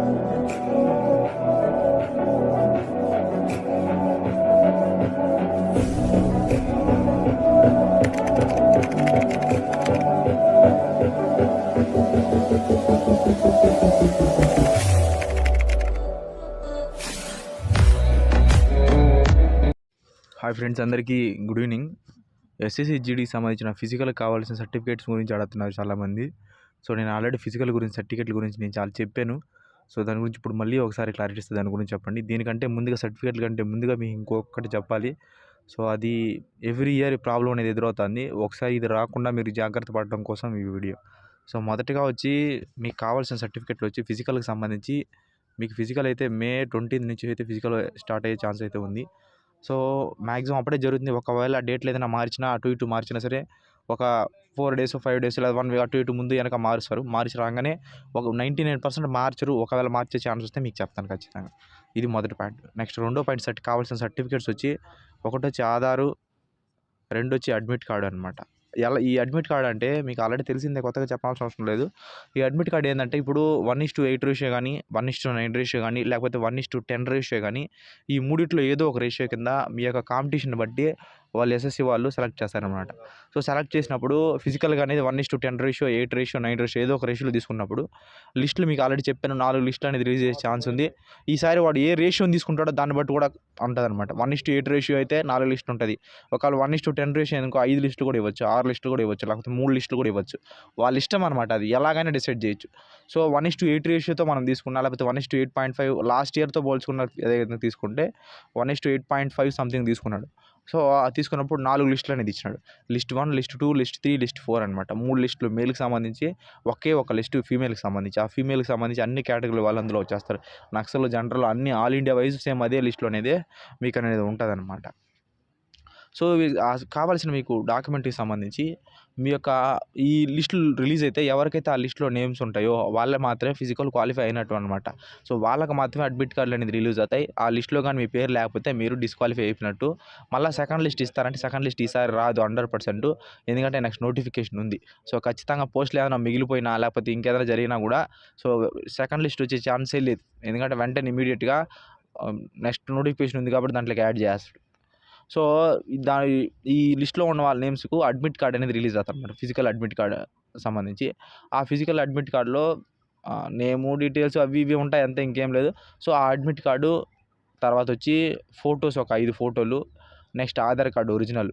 Hi friends అందరికీ good evening. ఎస్ఎస్సిజిడికి సంబంధించిన ఫిజికల్ కావాల్సిన సర్టిఫికేట్స్ గురించి అడుగుతున్నారు చాలామంది. సో నేను ఆల్రెడీ ఫిజికల్ గురించి సర్టిఫికేట్ల గురించి నేను చాలా చెప్పాను. సో దాని గురించి ఇప్పుడు మళ్ళీ ఒకసారి క్లారిటీ ఇస్తే దాని గురించి చెప్పండి. దీనికంటే ముందుగా సర్టిఫికేట్ల కంటే ముందుగా మీకు ఇంకొకటి చెప్పాలి. సో అది ఎవ్రీ ఇయర్ ప్రాబ్లం అనేది ఎదురవుతుంది. ఒకసారి ఇది రాకుండా మీరు జాగ్రత్త పడడం కోసం ఈ వీడియో. సో మొదటగా వచ్చి మీకు కావాల్సిన సర్టిఫికేట్లు వచ్చి ఫిజికల్కి సంబంధించి మీకు ఫిజికల్ అయితే మే ట్వంటీ నుంచి అయితే ఫిజికల్ స్టార్ట్ అయ్యే ఛాన్స్ అయితే ఉంది. సో మ్యాక్సిమం అప్పుడే జరుగుతుంది. ఒకవేళ డేట్లు ఏదైనా మార్చినా అటు ఇటు మార్చినా సరే ఒక ఫోర్ డేస్ ఫైవ్ డేస్ లేదా వన్ వీక్ అటు ఇటు ముందు వెనక మారుస్తారు. మార్చి రాగానే ఒక నైంటీ నైన్ పర్సెంట్ మార్చరు ఒకవేళ మార్చే ఛాన్స్ వస్తే మీకు చెప్తాను ఖచ్చితంగా. ఇది మొదటి పాయింట్. నెక్స్ట్ రెండో పాయింట్ సర్టి కావాల్సిన సర్టిఫికేట్స్ వచ్చి ఒకటి వచ్చి ఆధారు రెండు వచ్చి అడ్మిట్ కార్డు అనమాట ఎలా ఈ అడ్మిట్ కార్డ్ అంటే మీకు ఆల్రెడీ తెలిసిందే కొత్తగా చెప్పాల్సిన అవసరం లేదు. ఈ అడ్మిట్ కార్డ్ ఏంటంటే ఇప్పుడు one is to eight ratio కానీ one is to nine ratio కానీ లేకపోతే one is to ten ratio కానీ ఈ మూడిట్లో ఏదో ఒక రేషియో కింద మీ యొక్క కాంపిటీషన్ బట్టి వాళ్ళు ఎస్ఎస్సి వాళ్ళు సెలెక్ట్ చేస్తారనమాట సో సెలెక్ట్ చేసినప్పుడు ఫిజికల్గా అనేది one is to ten ratio eight ratio nine ratio ఏదో ఒక రేషియోలో తీసుకున్నప్పుడు లిస్టులు మీకు ఆల్రెడీ చెప్పాను నాలుగు లిస్టులు అనేది రిలీజ్ చేసే ఛాన్స్ ఉంది. ఈసారి వాడు ఏ రేషియోని తీసుకుంటాడో దాన్ని బట్టి కూడా ఉంటుంది అనమాట one is to eight ratio అయితే నాలుగు లిస్టులు ఉంటుంది. ఒకవేళ one is to ten ratio అనుకో ఐదు లిస్టులు కూడా ఇవ్వచ్చు ఆరు లిస్టులు కూడా ఇవ్వచ్చు లేకపోతే మూడు లిస్టులు కూడా ఇవ్వచ్చు. వాళ్ళ ఇష్టం అనమాట అది. ఎలాగైనా డిసైడ్ చేయొచ్చు. So one is to eight రేషియోతో మనం తీసుకున్నా లేకపోతే one is to eight point five last ఇయర్తో పోల్చుకున్న ఏదైతే తీసుకుంటే one is to eight point five something తీసుకున్నాడు. సో ఆ తీసుకున్నప్పుడు నాలుగు లిస్టులు అనేది ఇచ్చినాడు. List one list two list three list four అనమాట మూడు లిస్టులు మేల్కి సంబంధించి ఒకే ఒక లిస్ట్ ఫీమేల్కి సంబంధించి. ఆ ఫీమేల్కి సంబంధించి అన్ని కేటగిరీలు వాళ్ళు అందులో వచ్చేస్తారు. నక్సల్ జనరల్ అన్ని ఆల్ ఇండియా వైజ్ సేమ్ అదే లిస్టులో అనేది మీకు అనేది ఉంటుంది అనమాట సో కావాల్సిన మీకు డాక్యుమెంట్కి సంబంధించి మీ యొక్క ఈ లిస్టులు రిలీజ్ అయితే ఎవరికైతే ఆ లిస్టులో నేమ్స్ ఉంటాయో వాళ్ళే మాత్రమే ఫిజికల్ క్వాలిఫై అయినట్టు అనమాట సో వాళ్ళకి మాత్రమే అడ్మిట్ కార్డులు అనేది రిలీజ్ అవుతాయి. ఆ లిస్టులో కానీ మీ పేరు లేకపోతే మీరు డిస్క్వాలిఫై అయిపోయినట్టు మళ్ళీ సెకండ్ లిస్ట్ ఇస్తారంటే సెకండ్ లిస్ట్ ఈసారి రాదు హండ్రెడ్ పర్సెంట్. ఎందుకంటే నెక్స్ట్ నోటిఫికేషన్ ఉంది. సో ఖచ్చితంగా పోస్టులు ఏదైనా మిగిలిపోయినా లేకపోతే ఇంకేదైనా జరిగినా కూడా సో సెకండ్ లిస్ట్ వచ్చే ఛాన్సే లేదు. ఎందుకంటే వెంటనే ఇమీడియట్గా నెక్స్ట్ నోటిఫికేషన్ ఉంది కాబట్టి దాంట్లోకి యాడ్ చేస్తాడు సో దా ఈ లిస్ట్లో ఉన్న వాళ్ళ నేమ్స్కు అడ్మిట్ కార్డ్ అనేది రిలీజ్ అవుతుంది ఫిజికల్ అడ్మిట్ కార్డ్ సంబంధించి. ఆ ఫిజికల్ అడ్మిట్ కార్డులో నేము డీటెయిల్స్ అవి ఇవి ఉంటాయి అంతే ఇంకేం లేదు. సో ఆ అడ్మిట్ కార్డు తర్వాత వచ్చి ఫొటోస్ ఒక ఐదు ఫోటోలు నెక్స్ట్ ఆధార్ కార్డు ఒరిజినల్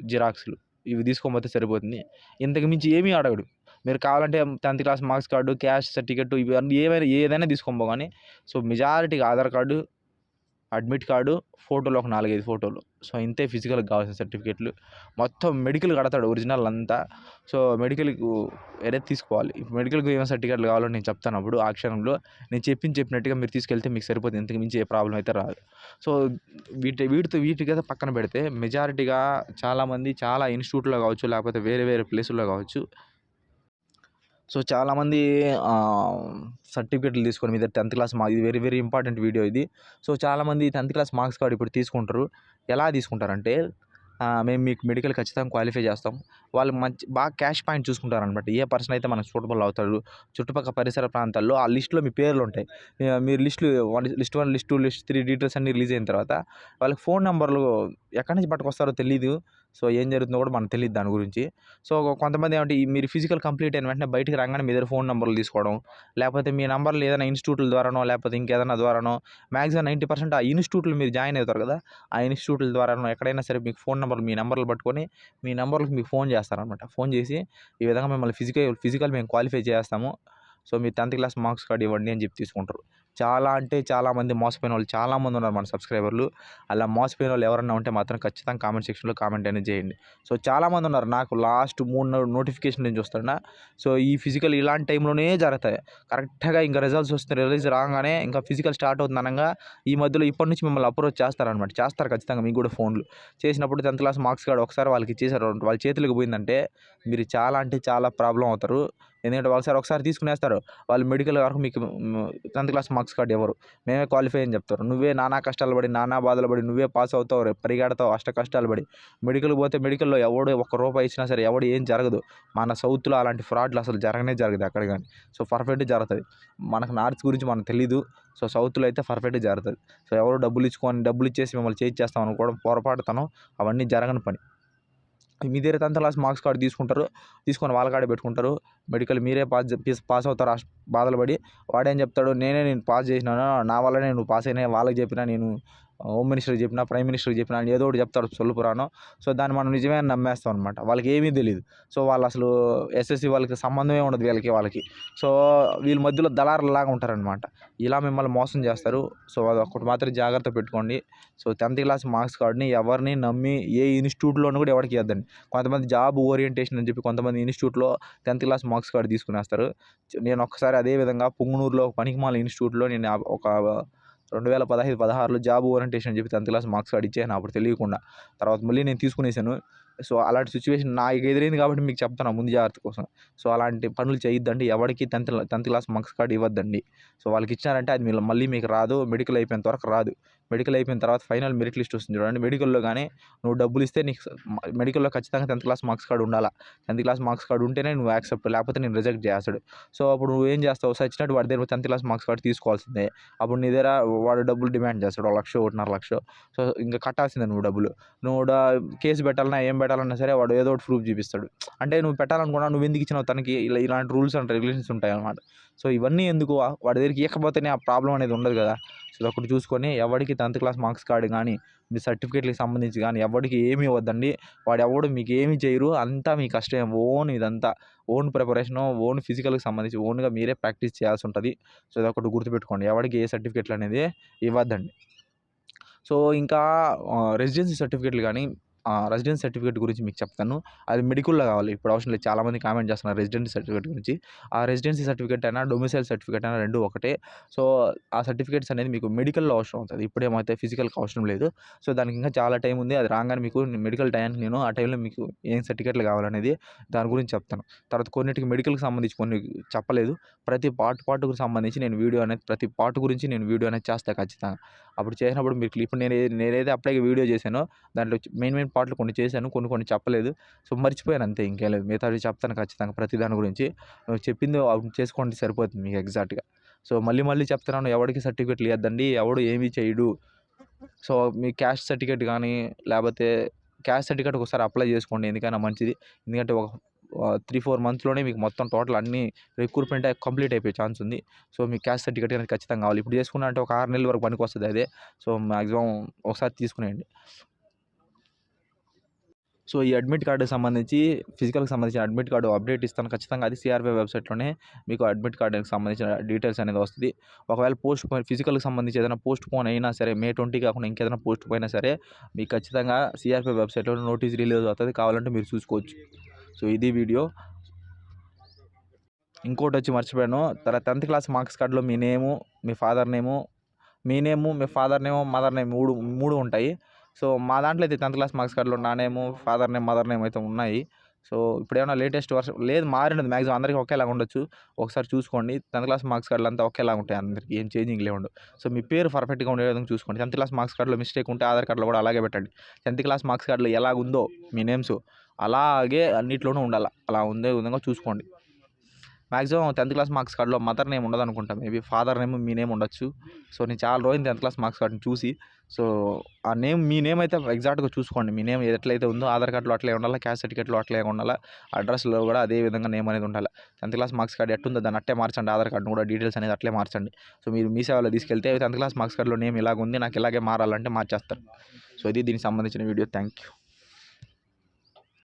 జిరాక్స్లు ఇవి తీసుకోకపోతే సరిపోతుంది. ఇంతకు మించి ఏమీ అడగడు. మీరు కావాలంటే tenth class marks card caste certificate ఇవన్నీ ఏమైనా ఏదైనా తీసుకోబో కానీ సో మెజారిటీగా ఆధార్ కార్డు అడ్మిట్ కార్డు ఫోటోలు ఒక నాలుగైదు ఫోటోలు. సో ఇంతే ఫిజికల్కి కావాల్సిన సర్టిఫికేట్లు. మొత్తం మెడికల్ కడతాడు ఒరిజినల్ అంతా. సో మెడికల్కు ఏదైతే తీసుకోవాలి. ఇప్పుడు మెడికల్కి ఏమైనా సర్టిఫికేట్లు కావాలో నేను చెప్తాను అప్పుడు ఆ క్షణంలో. నేను చెప్పింది చెప్పినట్టుగా మీరు తీసుకెళ్తే మీకు సరిపోతుంది. ఇంతకు మించి ఏ ప్రాబ్లం అయితే రాదు. సో వీటి వీటితో వీటికైతే పక్కన పెడితే మెజారిటీగా చాలామంది చాలా ఇన్స్టిట్యూట్లో కావచ్చు లేకపోతే వేరే వేరే ప్లేసుల్లో కావచ్చు సో చాలామంది సర్టిఫికేట్లు తీసుకొని మీద టెన్త్ క్లాస్ మా ఇది వెరీ వెరీ ఇంపార్టెంట్ వీడియో ఇది. సో చాలామంది టెన్త్ క్లాస్ మార్క్స్ కార్డు ఇప్పుడు తీసుకుంటారు. ఎలా తీసుకుంటారంటే మేము మీకు మెడికల్ ఖచ్చితంగా క్వాలిఫై చేస్తాం. వాళ్ళు మంచి బాగా క్యాష్ పాయింట్ చూసుకుంటారనమాట. ఏ పర్సన్ అయితే మనకు సూటబుల్ అవుతాడు చుట్టుపక్కల పరిసర ప్రాంతాల్లో ఆ లిస్టులో మీ పేర్లు ఉంటాయి. మీరు లిస్టులు one list one list two list three details అన్ని రిలీజ్ అయిన తర్వాత వాళ్ళకి ఫోన్ నెంబర్లు ఎక్కడి నుంచి పట్టుకొస్తారో తెలియదు సో ఏం జరుగుతుందో కూడా మనకు తెలియదు దాని గురించి. సో కొంతమంది ఏమంటే మీరు ఫిజికల్ కంప్లీట్ అయిన వెంటనే బయటికి రాగానే మీ దగ్గర ఫోన్ నెంబర్లు తీసుకోవడం లేకపోతే మీ నెంబర్లు ఏదైనా ఇన్స్టిట్యూట్ల ద్వారానో లేకపోతే ఇంకేదైనా ద్వారానో మ్యాక్సిమం నైంటీ పర్సెంట్ ఆ ఇన్స్టిట్యూట్లు మీరు జాయిన్ అవుతారు కదా ఆ ఇన్స్టిట్యూట్ల ద్వారానో ఎక్కడైనా సరే మీకు ఫోన్ నెంబర్లు మీ నెంబర్లు పట్టుకొని మీ నెంబర్లకు మీకు ఫోన్ చేస్తారనమాట ఫోన్ చేసి ఈ విధంగా మిమ్మల్ని ఫిజికల్ ఫిజికల్ మేము క్వాలిఫై చేస్తాము. సో మీరు టెన్త్ క్లాస్ మార్క్స్ కార్డు ఇవ్వండి అని చెప్పి తీసుకుంటారు. చాలా అంటే చాలామంది మోసపోయిన వాళ్ళు చాలామంది ఉన్నారు మన సబ్స్క్రైబర్లు. అలా మోసపోయిన వాళ్ళు ఎవరన్నా ఉంటే మాత్రం ఖచ్చితంగా కామెంట్ సెక్షన్లో కామెంట్ అనేది చేయండి. సో చాలామంది ఉన్నారు. నాకు లాస్ట్ మూడు నోటిఫికేషన్ నుంచి చూస్తున్నా సో ఈ ఫిజికల్ ఇలాంటి టైంలోనే జరుగుతాయి. కరెక్ట్గా ఇంకా రిజల్ట్స్ వస్తుంది రిలీజ్ రాగానే ఇంకా ఫిజికల్ స్టార్ట్ అవుతుంది అనగా ఈ మధ్యలో ఇప్పటి నుంచి మిమ్మల్ని అప్రోచ్ చేస్తారనమాట చేస్తారు ఖచ్చితంగా మీకు కూడా ఫోన్లు. చేసినప్పుడు టెన్త్ క్లాస్ మార్క్స్ కార్డు ఒకసారి వాళ్ళకి ఇచ్చేసారు వాళ్ళ చేతులకు పోయిందంటే మీరు చాలా అంటే చాలా ప్రాబ్లం అవుతారు. ఎందుకంటే వాళ్ళు సార్ ఒకసారి తీసుకునేస్తారు. వాళ్ళు మెడికల్ వరకు మీకు టెన్త్ క్లాస్ మార్క్స్ కార్డు ఎవరు? మేమే క్వాలిఫై అని చెప్తారు. నువ్వే నానా కష్టాలు పడి నానా బాధలు పడి నువ్వే పాస్ అవుతావు రేపు పరిగెడతావు అష్ట కష్టాలు పడి. మెడికల్ పోతే మెడికల్లో ఎవడు ఒక్క రూపాయి ఇచ్చినా సరే ఎవడు ఏం జరగదు. మన సౌత్లో అలాంటి ఫ్రాడ్లు అసలు జరగనే జరగదు అక్కడ కానీ. సో పర్ఫెక్ట్ జరుగుతుంది. మనకు నార్త్ గురించి మనకు తెలీదు. సో సౌత్లో అయితే పర్ఫెక్ట్ జరుగుతుంది. సో ఎవరు డబ్బులు ఇచ్చుకొని డబ్బులు ఇచ్చేసి మిమ్మల్ని చేసి చేస్తాం అనుకోవడం పొరపాటుతనం. అవన్నీ జరగని పని. మీ దగ్గర టెన్త్ క్లాస్ మార్క్స్ కార్డు తీసుకుంటారు తీసుకొని వాళ్ళ కాడే పెట్టుకుంటారు. మెడికల్ మీరే పాస్ పాస్ అవుతారు బాధలు పడి వాడేం చెప్తాడు నేనే నేను పాస్ చేసినాను నా వల్లనే నువ్వు పాస్ అయినా వాళ్ళకి చెప్పినా నేను హోమ్ మినిస్టర్కి చెప్పినా ప్రైమ్ మినిస్టర్కి చెప్పినా ఏదో ఒకటి చెప్తాడు సొల్లు పురాణం. సో దాన్ని మనం నిజమే నమ్మేస్తాం అనమాట వాళ్ళకి ఏమీ తెలియదు సో వాళ్ళు అసలు ఎస్ఎస్సి వాళ్ళకి సంబంధమే ఉండదు వీళ్ళకి వాళ్ళకి. సో వీళ్ళ మధ్యలో దళారులాగా ఉంటారనమాట ఇలా మిమ్మల్ని మోసం చేస్తారు. సో అది ఒకటి మాత్రం జాగ్రత్త పెట్టుకోండి. సో టెన్త్ క్లాస్ మార్క్స్ కార్డ్ని ఎవరిని నమ్మి ఏ ఇన్స్టిట్యూట్లోనూ కూడా ఎవరికి ఇవ్వద్దండి. కొంతమంది జాబ్ ఓరియంటేషన్ అని చెప్పి కొంతమంది ఇన్స్టిట్యూట్లో టెన్త్ క్లాస్ మార్క్స్ కార్డు తీసుకునేస్తారు. నేను ఒకసారి అదే విధంగా పుంగనూరులో ఒక పనికిమాల ఇన్స్టిట్యూట్లో నేను ఒక రెండు వేల పదహైదు పదహారులో జాబ్ ఓరియంటేషన్ అని చెప్పి టెన్త్ క్లాస్ మార్క్స్ కార్డు ఇచ్చాను అప్పుడు తెలియకుండా. తర్వాత మళ్ళీ నేను తీసుకునేసాను సో అలాంటి సిచ్యువేషన్ నాకు ఎదురైంది కాబట్టి మీకు చెప్తాను ముందు జాగ్రత్త కోసం. సో అలాంటి పనులు చేయొద్దండి. ఎవరికి tenth tenth class marks card ఇవ్వద్దండి. So వాళ్ళకి ఇచ్చారంటే అది మీరు మళ్ళీ మీకు రాదు. మెడికల్ అయిపోయేంత వరకు రాదు. మెడికల్ అయిపోయిన తర్వాత ఫైనల్ మెరిట్ లిస్ట్ వస్తుంది చూడండి. మెడికల్లో కానీ నువ్వు డబ్బులు ఇస్తే నీకు మెడికల్లో ఖచ్చితంగా టెన్త్ క్లాస్ మార్క్స్ కార్డు ఉండాలా? టెన్త్ క్లాస్ మార్క్స్ కార్డు ఉంటేనే నువ్వు యాక్సెప్ట్ లేకపోతే నేను రిజెక్ట్ చేస్తాడు. సో అప్పుడు నువ్వు ఏం చేస్తావు? సచ్చినట్టు వాడి దగ్గర టెన్త్ క్లాస్ మార్క్స్ కార్డు తీసుకోవాల్సిందే. అప్పుడు నీ దగ్గర వాడు డబ్బులు డిమాండ్ చేస్తాడు ఒక లక్ష ఒకటిన్నర లక్ష. సో ఇంకా కట్టాల్సిందే నువ్వు డబ్బులు. నువ్వు కేసు పెట్టాలన్నా ఏం పెట్టాలన్నా సరే వాడు ఏదో ఒకటి ప్రూఫ్ చూపిస్తాడు. అంటే నువ్వు పెట్టాలనుకున్నా నువ్వు ఎందుకు ఇచ్చినావు? తనకి ఇలా ఇలాంటి రూల్స్ అండ్ రెగ్యులేషన్స్ ఉంటాయి అన్నమాట సో ఇవన్నీ ఎందుకు? వాడి దగ్గరికి ఇవ్వకపోతేనే ఆ ప్రాబ్లం అనేది ఉండదు కదా. సో ఒకటి చూసుకొని ఎవరికి టెన్త్ క్లాస్ మార్క్స్ కార్డు కానీ మీ సర్టిఫికేట్లకు సంబంధించి కానీ ఎవరికి ఏమీ ఇవ్వద్దండి. వాడు ఎవడు మీకు ఏమి చేయరు. అంతా మీ కష్టం ఓన్ ఇదంతా. ఓన్ ప్రిపరేషన్ ఓన్ ఫిజికల్కి సంబంధించి ఓన్గా మీరే ప్రాక్టీస్ చేయాల్సి ఉంటుంది. సో ఇది ఒకటి గుర్తుపెట్టుకోండి. ఎవరికి ఏ సర్టిఫికేట్లు అనేది ఇవ్వద్దండి. సో ఇంకా రెసిడెన్సీ సర్టిఫికేట్లు కానీ రెసిడెన్సీ సర్టిఫికేట్ గురించి మీకు చెప్తాను. అది మెడికల్లో కావాలి. ఇప్పుడు అవసరం లేదు. చాలామంది కామెంట్ చేస్తున్నారు రెసిడెన్సీ సర్టిఫికేట్ గురించి. ఆ రెసిడెన్సీ సర్టిఫికేట్ అయినా డొమిసైల్ సర్టిఫికేట్ అయినా రెండు ఒకటే. సో ఆ సర్టిఫికేట్స్ అనేది మీకు మెడికల్లో అవసరం అవుతుంది. ఇప్పుడేమైతే ఫిజికల్కి అవసరం లేదు. సో దానికి ఇంకా చాలా టైం ఉంది. అది రాగానే మీకు మెడికల్ టైంకి నేను ఆ టైంలో మీకు ఏం సర్టిఫికేట్లు కావాలనేది దాని గురించి చెప్తాను. తర్వాత కొన్నిటికి మెడికల్కి సంబంధించి కొన్ని చెప్పలేదు. ప్రతి పార్ట్ పార్ట్కు సంబంధించి నేను వీడియో అనేది ప్రతి పార్ట్ గురించి నేను వీడియో అనేది చేస్తాను ఖచ్చితంగా. అప్పుడు చేసినప్పుడు మీకు ఇప్పుడు నేను నేనైతే అప్పుడే వీడియో చేశాను దాంట్లో మెయిన్ మెయిన్ పార్ట్లు కొన్ని చేశాను కొన్ని కొన్ని చెప్పలేదు. సో మర్చిపోయాను అంతే ఇంకేం లేదు. మిగతావి చెప్తాను ఖచ్చితంగా ప్రతి దాని గురించి. చెప్పింది చేసుకోండి సరిపోతుంది మీకు ఎగ్జాక్ట్గా. సో మళ్ళీ మళ్ళీ చెప్తున్నాను ఎవరికి సర్టిఫికేట్లు ఇవ్వద్దండి ఎవడు ఏమీ చేయడు సో మీ క్యాస్ట్ సర్టిఫికేట్ కానీ లేకపోతే క్యాస్ట్ సర్టిఫికేట్ ఒకసారి అప్లై చేసుకోండి ఎందుకైనా మంచిది. ఎందుకంటే ఒక త్రీ ఫోర్ మంత్స్లోనే మీకు మొత్తం టోటల్ అన్ని రిక్రూట్మెంట్ కంప్లీట్ అయిపోయే ఛాన్స్ ఉంది. సో మీ క్యాస్ట్ సర్టిఫికేట్ అనేది ఖచ్చితంగా కావాలి. ఇప్పుడు చేసుకున్నా అంటే ఒక ఆరు నెలల వరకు పనికి వస్తుంది అదే. సో మ్యాక్సిమం ఒకసారి తీసుకునేయండి. సో ఈ అడ్మిట్ కార్డుకి సంబంధించి ఫిజికల్కి సంబంధించిన అడ్మిట్ కార్డు అప్డేట్ ఇస్తాను. ఖచ్చితంగా అది సిఆర్పీ వెబ్సైట్లోనే మీకు అడ్మిట్ కార్డుకి సంబంధించిన డీటెయిల్స్ అనేది వస్తుంది. ఒకవేళ పోస్ట్ పోయిన ఫిజికల్కి సంబంధించి ఏదైనా పోస్ట్ పోన్ అయినా సరే మే ట్వంటీ కాకుండా ఇంకేదైనా పోస్ట్ పోయినా సరే మీకు ఖచ్చితంగా సిఆర్పీ వెబ్సైట్లో నోటీస్ రిలీజ్ అవుతుంది. కావాలంటే మీరు చూసుకోవచ్చు. సో ఇది వీడియో. ఇంకోటి వచ్చి మర్చిపోయాను. తర్వాత టెన్త్ క్లాస్ మార్క్స్ కార్డులో మీ నేము మీ ఫాదర్ నేము మీ నేము మీ ఫాదర్ నేము మదర్ నేమ్ మూడు మూడు ఉంటాయి. సో మా దాంట్లో అయితే టెన్త్ క్లాస్ మార్క్స్ కార్డులో నా name father name mother name అయితే ఉన్నాయి. సో ఇప్పుడు ఏమైనా లేటెస్ట్ వర్షన్ లేదు మారినది మ్యాక్సిమం అందరికీ ఒకేలాగా ఉండొచ్చు. ఒకసారి చూసుకోండి. టెన్త్ క్లాస్ మార్క్స్ కార్డులు అంతా ఒకేలాగా ఉంటాయి అందరికీ. ఏం చేంజింగ్ లేవు సో మీ పేరు పర్ఫెక్ట్గా ఉండే విధంగా చూసుకోండి. టెన్త్ క్లాస్ మార్క్స్ కార్డులో మిస్టేక్ ఉంటే ఆధార్ కార్డులో కూడా అలాగే పెట్టండి. టెన్త్ క్లాస్ మార్క్స్ కార్డులో ఎలాగుందో మీ నేమ్స్ అలాగే అన్నిట్లోనూ ఉండాలి. అలా ఉండే విధంగా చూసుకోండి. మ్యాక్సిమం టెన్త్ క్లాస్ మార్క్స్ కార్డులో మదర్ నేమ్ ఉండదు అనుకుంటా మేబీ ఫాదర్ నేమ్ మీ నేమ్ ఉండొచ్చు. సో నేను చాలా రోజులు టెన్త్ క్లాస్ మార్క్స్ కార్డుని చూసి సో ఆ నేమ్ మీ నేమ్ అయితే ఎగ్జాక్ట్గా చూసుకోండి. మీ నేమ్ ఎట్లయితే ఉందో ఆధార్ కార్డులో అట్లే ఉండాలి క్యాస్ట్ సర్టిఫికేట్లో అట్లే ఉండాలి అడ్రస్లో కూడా అదే విధంగా నేమ్ అనేది ఉండాలి. టెన్త్ క్లాస్ మార్క్స్ కార్డు ఎట్టుందో దాన్ని అట్టే మార్చండి. ఆధార్ కార్డు కూడా డీటెయిల్స్ అనేది అట్లే మార్చండి. సో మీరు మీ సేవలో తీసుకెళ్తే టెన్త్ క్లాస్ మార్క్స్ కార్డులో నేమ్ ఇలాగ ఉంది నాకు ఇలాగే మారాలంటే మార్చేస్తారు. సో ఇది దీనికి సంబంధించిన వీడియో. Thank you